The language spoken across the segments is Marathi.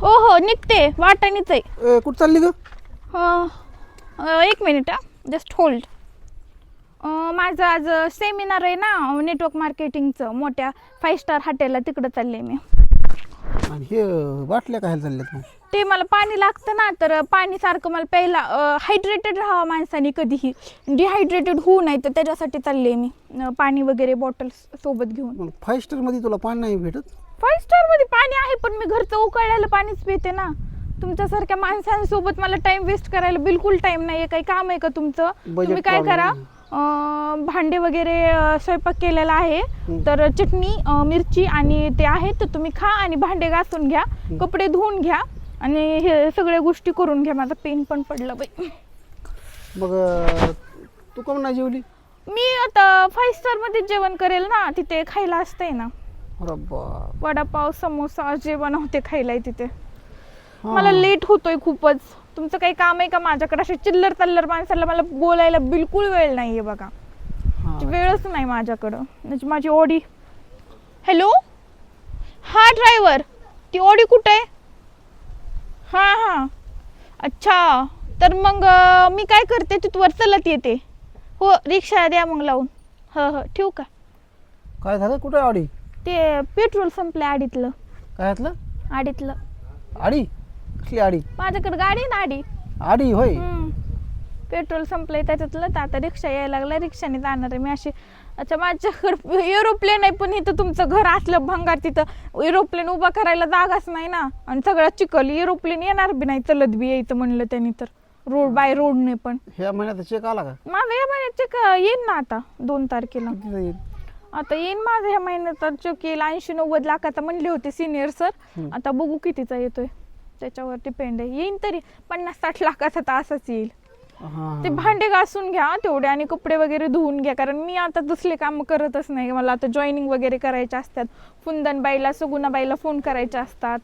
हो हो निघते. वाटाणीच आहे. ए कुठं चालली ग? अं, अं, एक मिनिट जस्ट होल्ड माझं आज सेमिनार आहे ना नेटवर्क मार्केटिंगचं मोठ्या फाईव्ह स्टार हॉटेलला तिकडं चालले मी. आणि हे बाटल्या काय चालल्यात मग? ते मला पाणी लागतं ना तर पाणी सारखं मला प्यायला हायड्रेटेड राहावं माणसाने कधीही. डिहायड्रेटेड होऊ नये तर त्याच्यासाठी चालले मी अं, पाणी वगैरे बॉटल्स सोबत घेऊन. मग फाईव्ह स्टारमध्ये तुला पाणी नाही भेटत? फाईव्ह स्टारमध्ये पाणी आहे पण मी घरचं उकळलेलं पाणीच पिते ना. तुमच्यासारख्या माणसांसोबत मला टाइम वेस्ट करायला बिलकुल टाइम नाहीये काही काम आहे का तुमचं? Budget तुम्ही काय problem करा? आहे. भांडे वगैरे स्वयंपाक केलेला आहे. तर चटणी मिरची आणि ते आहे तर तुम्ही खा आणि भांडे घासून घ्या कपडे धुवून घ्या आणि हे सगळ्या गोष्टी करून घ्या. माझा पेन पण पडलं बाई. मग तू कम नाही जेवली? मी आता फाईव्ह स्टारमध्ये जेवण करेल ना तिथे खायला असतंय ना. अरे बाप. वडापाव समोसा जे बनवते खायला तिथे. हा. मला लेट होतोय खूपच. तुमचं काही काम आहे का माझ्याकडे? असे चिल्लर तल्लर माणसाला मला बोलायला बिलकुल वेळ नाहीये बघा. हा. वेळच नाही माझ्याकडं. म्हणजे माझी ओडी. हॅलो हा ड्रायव्हर ती ओडी कुठे? आहे हां हां. अच्छा. तर मग मी काय करते? तिथवर चलत येते. हो रिक्षा द्या मग लावून. हो हो ठेवू का? काय झालं? कुठं आडी ते पेट्रोल संपलं आडीतलं. काय घातलं आडीतलं. आडी? कसली आडी? माझ्याकडे गाडी आहे ना आडी. आडी होय? हम्म. पेट्रोल संपलंय त्याच्यातलं तर आता रिक्षा यायला लागला रिक्षाने जाणार आहे. मी अशी अच्छा माझ्याकडे एरोप्लेन आहे पण इथं तुमचं घर असलं भंगार तिथं एरोप्लेन उभा करायला जागाच नाही ना. आणि सगळं चिखल एरोप्लेन येणार बी नाही चलत बी यायचं म्हणलं त्यांनी तर. रोड बाय रोडने पण. ह्या महिन्यात चेक आला का? माझं या महिन्यात check येईन ना आता दोन तारखेला. आता येईन माझं ह्या महिन्याचा चेक येईल. ऐंशी नव्वद लाखाचा म्हणले होते सिनियर सर. आता बघू कितीचा येतोय. त्याच्यावर डिपेंड आहे येईन तरी पन्नास साठ लाखाचा तर असाच येईल ते भांडे घासून घ्या तेवढे आणि कपडे वगैरे धुवून घ्या. कारण मी आता दुसरे काम करतच नाही. मला आता जॉईनिंग वगैरे करायचे असतात. फुंदनबाईला सुगुणाबाईला फोन करायचे असतात.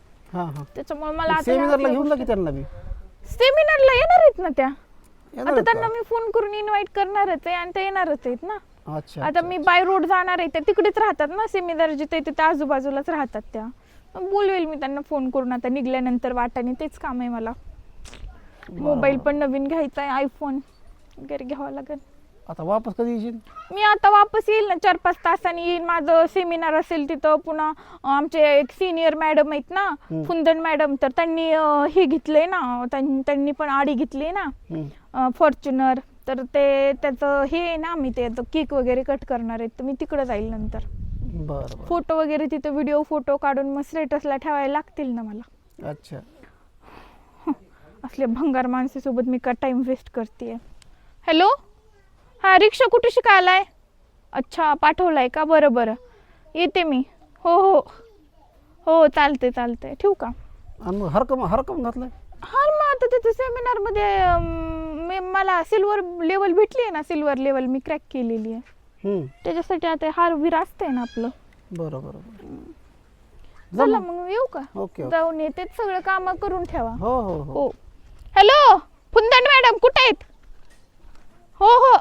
त्याच्यामुळे मला आता सेमिनारला घेऊन त्यांना बी? सेमिनारला येणार आहेत ना त्या? आता त्यांना? मी फोन करून इन्व्हाइट करणारच आहे आणि ते येणारच आहेत ना? अच्छा आता मी बाय रोड जाणार आहे. त्या तिकडेच राहतात ना सेमिनार जिथे तिथे आजूबाजूलाच राहतात त्या. बोलवेल मी त्यांना फोन करून. आता निघल्यानंतर वाटाने तेच काम आहे मला. मोबाईल पण नवीन घ्यायचा आहे आयफोन वगैरे घ्यावा लागेल. आता वापस कधी येशील? मी आता वापस येईल ना चार पाच तासांनी येईल. माझं सेमिनार असेल तिथं पुन्हा आमचे एक सिनियर मॅडम आहेत ना. फुंदन मॅडम तर त्यांनी अं, हे घेतलंय ना त्यां- त्यांनी पण आडी घेतली ना. फॉर्च्युनर तर ते त्याचं हे आहे ना मी ते केक वगैरे कट करणार आहेत. तर मी तिकडे जाईल नंतर. बरं बरं. फोटो वगैरे तिथे व्हिडिओ फोटो काढून मग स्टेटसला ठेवायला लागतील ना मला. अच्छा. असले भंगार माणसासोबत मी का टाइम वेस्ट करते हॅलो हा रिक्षा कुठे शिकायलाय? अच्छा पाठवलाय का? बरं बरं. येते मी. हो हो. हो चालते चालते ठेवू का? आणि मग हरकम हरकम घातलाय? हा मग आता तिथे सेमिनारमध्ये अं, मी मला सिल्वर लेवल भेटली आहे ना? सिल्वर लेवल मी क्रॅक केलेली आहे. त्याच्यासाठी आता हार विर असतंय ना आपलं. बरं बरं बरं जा चला मग. येऊ का? ओके जाऊन येते सगळं काम करून ठेवा. हो हो हो. हॅलो फुंदन मॅडम कुठे आहेत? हो हो.